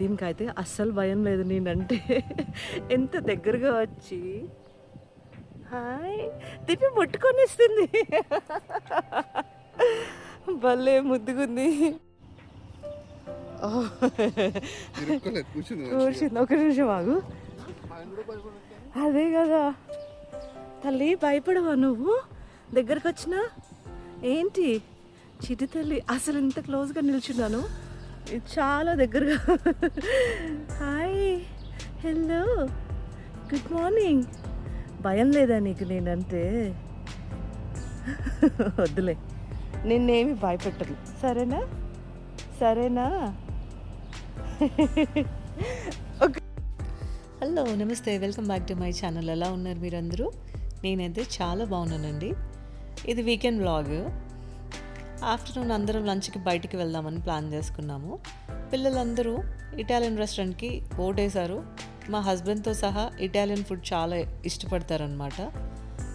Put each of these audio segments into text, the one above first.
దీనికైతే అస్సలు భయం లేదు నేనంటే. ఎంత దగ్గరగా వచ్చి. హాయ్. దీన్ని ముట్టుకొనిస్తుంది. భలే ముద్దుగుంది. కూర్చుంది ఒక నిమిషం ఆగు. అదే కదా. తల్లి భయపడవా నువ్వు? దగ్గరకు వచ్చినా ఏంటి? చిటి తల్లి అసలు ఇంత క్లోజ్గా నిల్చున్నాను? చాలా దగ్గరగా. హాయ్ హలో గుడ్ మార్నింగ్ భయం లేదా నీకు నేనంటే? వద్దులే. నిన్నేమి భయపెట్టదు సరేనా? సరేనా? హలో నమస్తే. Welcome back to my channel ఎలా ఉన్నారు మీరందరూ? నేనైతే చాలా బాగున్నానండి. ఇది వీకెండ్ బ్లాగ్ ఆఫ్టర్నూన్ అందరం లంచ్కి బయటికి వెళ్దామని ప్లాన్ చేసుకున్నాము. పిల్లలందరూ ఇటాలియన్ రెస్టారెంట్కి ఓటేశారు మా హస్బెండ్తో సహా ఇటాలియన్ ఫుడ్ చాలా ఇష్టపడతారనమాట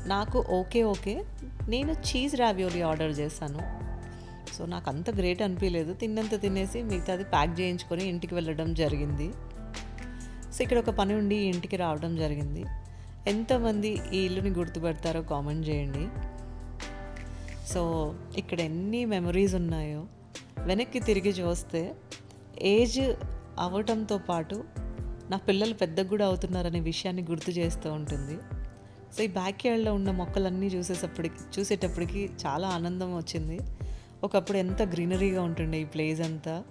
నాకు ఓకే ఓకే. నేను చీజ్ రావియోలి ఆర్డర్ చేశాను. సో నాకు అంత గ్రేట్ అనిపించలేదు తిన్నంత తినేసి మిగతాది ప్యాక్ చేయించుకొని ఇంటికి వెళ్ళడం జరిగింది. సో ఇక్కడ ఒక పని ఉండి ఇంటికి రావడం జరిగింది. ఎంతమంది ఈ ఇల్లుని గుర్తుపెడతారో కామెంట్ చేయండి. సో ఇక్కడ ఎన్ని మెమరీస్ ఉన్నాయో వెనక్కి తిరిగి చూస్తే ఏజ్ అవ్వటంతో పాటు నా పిల్లలు పెద్ద కూడా అవుతున్నారనే విషయాన్ని గుర్తు చేస్తూ ఉంటుంది. సో ఈ బ్యాక్ యార్డ్లో ఉన్న మొక్కలన్నీ చూసేటప్పటికి చూసేటప్పటికి చాలా ఆనందం వచ్చింది. ఒకప్పుడు ఎంత గ్రీనరీగా ఉంటుండే ఈ ప్లేస్ అంతా.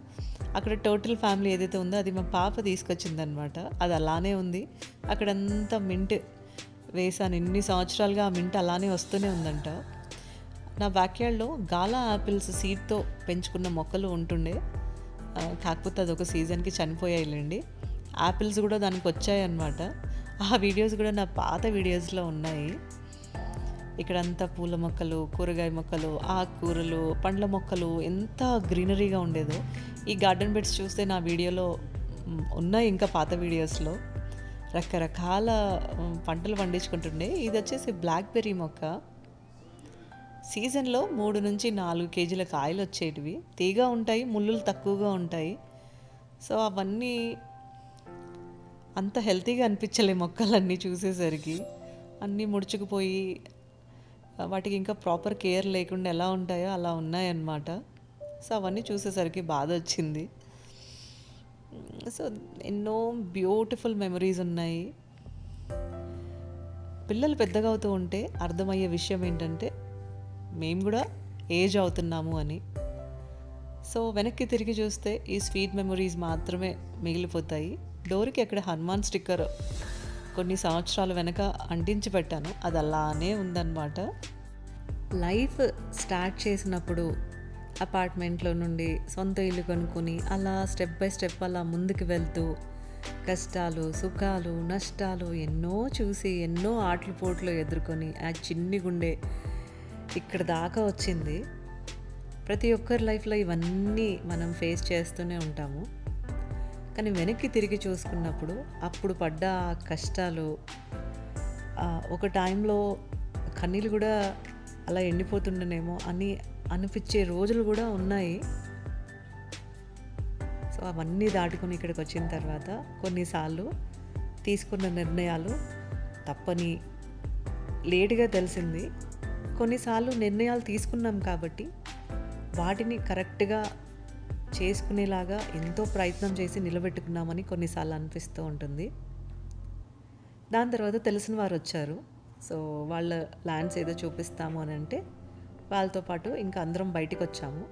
అక్కడ టోటల్ ఫ్యామిలీ ఏదైతే ఉందో అది మా పాప తీసుకొచ్చిందనమాట అది అలానే ఉంది. అక్కడంతా మింట్ వేసాను ఎన్ని సంవత్సరాలుగా ఆ మింట్ అలానే వస్తూనే ఉందంట. నా బ్యాక్యార్డ్లో గాలా యాపిల్స్ సీడ్తో పెంచుకున్న మొక్కలు ఉంటుండే. కాకపోతే అది ఒక సీజన్కి చనిపోయాయిలేండి. యాపిల్స్ కూడా దానికి వచ్చాయన్నమాట. ఆ వీడియోస్ కూడా నా పాత వీడియోస్లో ఉన్నాయి. ఇక్కడంతా పూల మొక్కలు కూరగాయ మొక్కలు ఆకుకూరలు పండ్ల మొక్కలు ఎంత గ్రీనరీగా ఉండేదో. ఈ గార్డెన్ బెడ్స్ చూస్తే నా వీడియోలో ఉన్నాయి ఇంకా పాత వీడియోస్లో. రకరకాల పంటలు పండించుకుంటుండే. ఇది వచ్చేసి బ్లాక్బెర్రీ మొక్క. సీజన్లో మూడు నుంచి నాలుగు కేజీల కాయలు వచ్చేటివి. తీగ ఉంటాయి ముళ్ళులు తక్కువగా ఉంటాయి. సో అవన్నీ అంత హెల్తీగా అనిపించలే మొక్కలన్నీ చూసేసరికి. అన్నీ ముడుచుకుపోయి వాటికి ఇంకా ప్రాపర్ కేర్ లేకుండా ఎలా ఉంటాయో అలా ఉన్నాయన్నమాట. సో అవన్నీ చూసేసరికి బాధ వచ్చింది. సో ఎన్నో బ్యూటిఫుల్ మెమరీస్ ఉన్నాయి. పిల్లలు పెద్దగా అవుతూ ఉంటే అర్థమయ్యే విషయం ఏంటంటే మేము కూడా ఏజ్ అవుతున్నాము అని. సో వెనక్కి తిరిగి చూస్తే ఈ స్వీట్ మెమరీస్ మాత్రమే మిగిలిపోతాయి. డోర్కి అక్కడ హనుమాన్ స్టిక్కర్ కొన్ని సంవత్సరాల వెనక అంటించి పెట్టాను. అది అలానే ఉందన్నమాట. లైఫ్ స్టార్ట్ చేసినప్పుడు అపార్ట్మెంట్లో నుండి సొంత ఇల్లు కొనుక్కొని అలా స్టెప్ బై స్టెప్ అలా ముందుకు వెళ్తూ కష్టాలు సుఖాలు నష్టాలు ఎన్నో చూసి ఎన్నో ఆటలు పోట్లు ఎదుర్కొని ఆ చిన్ని గుండె ఇక్కడ దాకా వచ్చింది. ప్రతి ఒక్కరి లైఫ్లో ఇవన్నీ మనం ఫేస్ చేస్తూనే ఉంటాము. కానీ వెనక్కి తిరిగి చూసుకున్నప్పుడు అప్పుడు పడ్డ కష్టాలు ఒక టైంలో కన్నీళ్ళు కూడా అలా ఎండిపోతుండనేమో అని అనిపించే రోజులు కూడా ఉన్నాయి. సో అవన్నీ దాటుకొని ఇక్కడికి వచ్చిన తర్వాత కొన్నిసార్లు తీసుకున్న నిర్ణయాలు తప్పని లేటుగా తెలిసింది. కొన్నిసార్లు నిర్ణయాలు తీసుకున్నాం కాబట్టి వాటిని కరెక్ట్గా చేసుకునేలాగా ఎంతో ప్రయత్నం చేసి నిలబెట్టుకున్నామని కొన్నిసార్లు అనిపిస్తూ ఉంటుంది. దాని తర్వాత తెలిసిన వారు వచ్చారు. సో వాళ్ళ ల్యాండ్స్ ఏదో చూపిస్తాము అని అంటే వాళ్ళతో పాటు ఇంకా అందరం బయటికి వచ్చాము.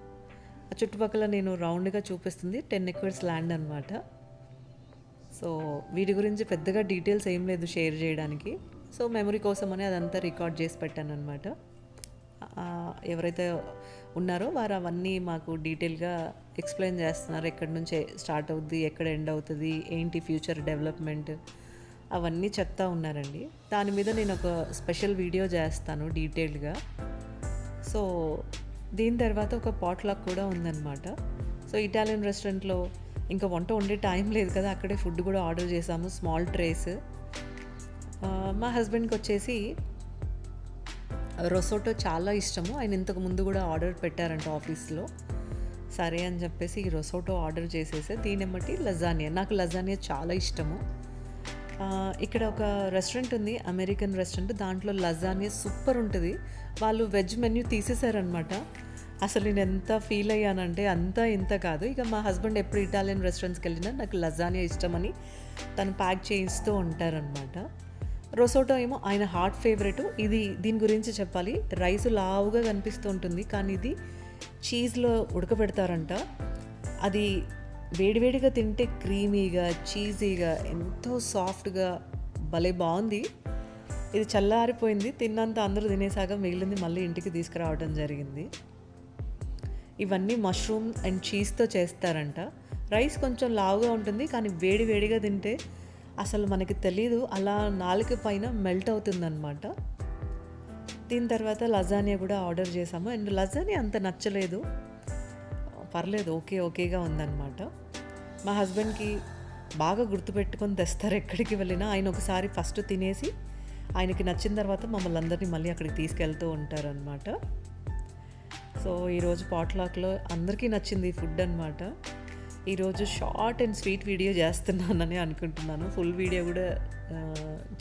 ఆ చుట్టుపక్కల నేను రౌండ్గా చూపిస్తుంది టెన్ ఎక్వర్స్ ల్యాండ్ అనమాట సో వీటి గురించి పెద్దగా డీటెయిల్స్ ఏం లేదు షేర్ చేయడానికి. సో మెమరీ కోసమని అదంతా రికార్డ్ చేసి పెట్టాను అనమాట ఎవరైతే ఉన్నారో వారు అవన్నీ మాకు డీటెయిల్గా ఎక్స్ప్లెయిన్ చేస్తున్నారు. ఎక్కడి నుంచి స్టార్ట్ అవుద్ది ఎక్కడ ఎండ్ అవుతుంది ఏంటి ఫ్యూచర్ డెవలప్మెంట్ అవన్నీ చెప్తా ఉన్నారండి. దాని మీద నేను ఒక స్పెషల్ వీడియో చేస్తాను డీటెయిల్డ్గా. సో దీని తర్వాత ఒక పాట్లాక్ కూడా ఉందన్నమాట. సో ఇటాలియన్ రెస్టారెంట్లో ఇంకా వంట వండే టైం లేదు కదా అక్కడే ఫుడ్ కూడా ఆర్డర్ చేసాము స్మాల్ ట్రేస్. మా హస్బెండ్కి వచ్చేసి రొసోటో చాలా ఇష్టము. ఆయన ఇంతకు ముందు కూడా ఆర్డర్ పెట్టారంట ఆఫీస్లో సరే అని చెప్పేసి ఈ రొసోటో ఆర్డర్ చేసేసి దీని బట్టి లజానియా నాకు లజానియా చాలా ఇష్టము. ఇక్కడ ఒక రెస్టారెంట్ ఉంది అమెరికన్ రెస్టారెంట్ దాంట్లో లజానియా సూపర్ ఉంటుంది. వాళ్ళు వెజ్ మెన్యూ తీసేశారనమాట అసలు నేను ఎంత ఫీల్ అయ్యానంటే అంతా ఇంత కాదు. ఇక మా హస్బెండ్ ఎప్పుడు ఇటాలియన్ రెస్టారెంట్స్కి వెళ్ళినా నాకు లజానియా ఇష్టమని తను ప్యాక్ చేయిస్తూ ఉంటారనమాట రొసోటో ఏమో ఆయన హార్ట్ ఫేవరెట్ ఇది దీని గురించి చెప్పాలి. రైస్ లావుగా కనిపిస్తూ ఉంటుంది. కానీ ఇది చీజ్లో ఉడకబెడతారంట. అది వేడివేడిగా తింటే క్రీమీగా చీజీగా ఎంతో సాఫ్ట్గా భలే బాగుంది. ఇది చల్లారిపోయింది. తిన్నంత అందరూ తినేసాక మిగిలింది మళ్ళీ ఇంటికి తీసుకురావడం జరిగింది. ఇవన్నీ మష్రూమ్ అండ్ చీజ్తో చేస్తారంట. రైస్ కొంచెం లావుగా ఉంటుంది. కానీ వేడి వేడిగా తింటే అసలు మనకి తెలీదు. అలా నాలుక పైన మెల్ట్ అవుతుందన్నమాట. దీని తర్వాత లజానియా కూడా ఆర్డర్ చేసాము అండ్ లజానియా అంత నచ్చలేదు. పర్లేదు ఓకే ఓకేగా ఉందన్నమాట. మా హస్బెండ్కి బాగా గుర్తుపెట్టుకొని తెస్తారు ఎక్కడికి వెళ్ళినా. ఆయన ఒకసారి ఫస్ట్ తినేసి ఆయనకి నచ్చిన తర్వాత మమ్మల్ని అందరినీ మళ్ళీ అక్కడికి తీసుకెళ్తూ ఉంటారనమాట సో ఈరోజు పాట్లాక్లో అందరికీ నచ్చింది ఫుడ్ అనమాట ఈరోజు షార్ట్ అండ్ స్వీట్ వీడియో చేస్తున్నానని అనుకుంటున్నాను. ఫుల్ వీడియో కూడా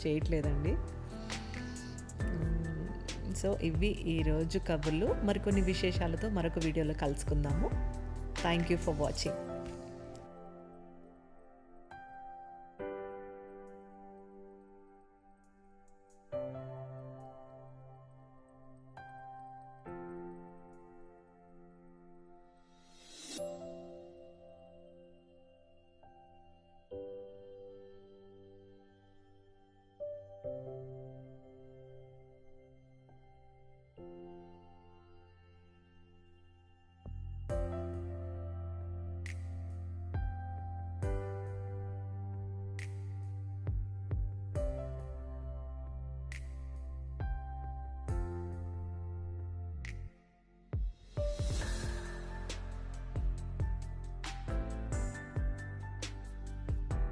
చేయట్లేదండి. సో ఇవి ఈరోజు కబుర్లు. మరికొన్ని విశేషాలతో మరొక వీడియోలో కలుసుకుందాము. Thank you for watching